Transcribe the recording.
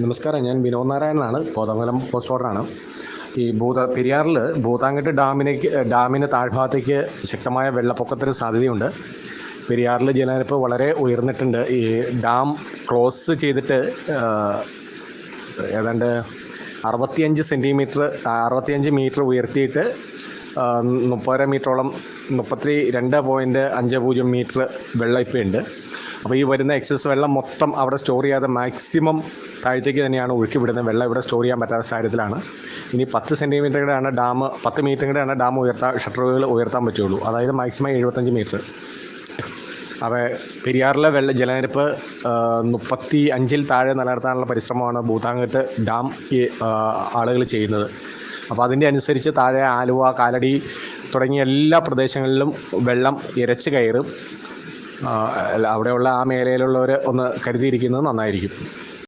നമസ്കാരം ഞാൻ വിനോദ് നാരായണനാണ്. കോതമംഗലം പോസ്റ്റ് ഓർഡറാണ്. ഈ ഭൂത പെരിയാറിൽ ഭൂതാങ്കെട്ട് ഡാമിനേക്ക് ഡാമിന് താഴ്ഭാഗത്തേക്ക് ശക്തമായ വെള്ളപ്പൊക്കത്തിന് സാധ്യതയുണ്ട്. പെരിയാറിൽ ജലനിരപ്പ് വളരെ ഉയർന്നിട്ടുണ്ട്. ഈ ഡാം ക്ലോസ് ചെയ്തിട്ട് ഏതാണ്ട് അറുപത്തിയഞ്ച് സെന്റിമീറ്റർ അറുപത്തിയഞ്ച് മീറ്റർ ഉയർത്തിയിട്ട് മുപ്പതര മീറ്ററോളം മുപ്പത്തി രണ്ട് പോയിന്റ് അഞ്ച് പൂജ്യം മീറ്റർ വെള്ളം ഇപ്പോൾ ഉണ്ട് അപ്പോൾ ഈ വരുന്ന എക്സസ് വെള്ളം മൊത്തം അവിടെ സ്റ്റോർ ചെയ്യാതെ മാക്സിമം താഴത്തേക്ക് തന്നെയാണ് ഒഴുക്കി വിടുന്നത് വെള്ളം ഇവിടെ സ്റ്റോർ ചെയ്യാൻ പറ്റാത്ത സാഹചര്യത്തിലാണ്. ഇനി പത്ത് സെന്റിമീറ്ററുടെയാണ് ഡാം പത്ത് മീറ്ററുടെയാണ് ഡാം ഉയർത്താൻ ഷട്ടറുകൾ ഉയർത്താൻ പറ്റുള്ളൂ. അതായത് മാക്സിമം എഴുപത്തഞ്ച് മീറ്റർ അപ്പോൾ പെരിയാറിലെ വെള്ള ജലനിരപ്പ് മുപ്പത്തി അഞ്ചിൽ താഴെ നിലനിർത്താനുള്ള പരിശ്രമമാണ് ഭൂതാങ്കത്ത് ഡാം ആളുകൾ ചെയ്യുന്നത്. അപ്പോൾ അതിന്റെ അനുസരിച്ച് താഴെ ആലുവ കാലടി തുടങ്ങിയ എല്ലാ പ്രദേശങ്ങളിലും വെള്ളം ഇരച്ച് കയറും. അല്ല, അവിടെയുള്ള ആ മേഖലയിലുള്ളവർ ഒന്ന് കരുതിയിരിക്കുന്നത് നന്നായിരിക്കും.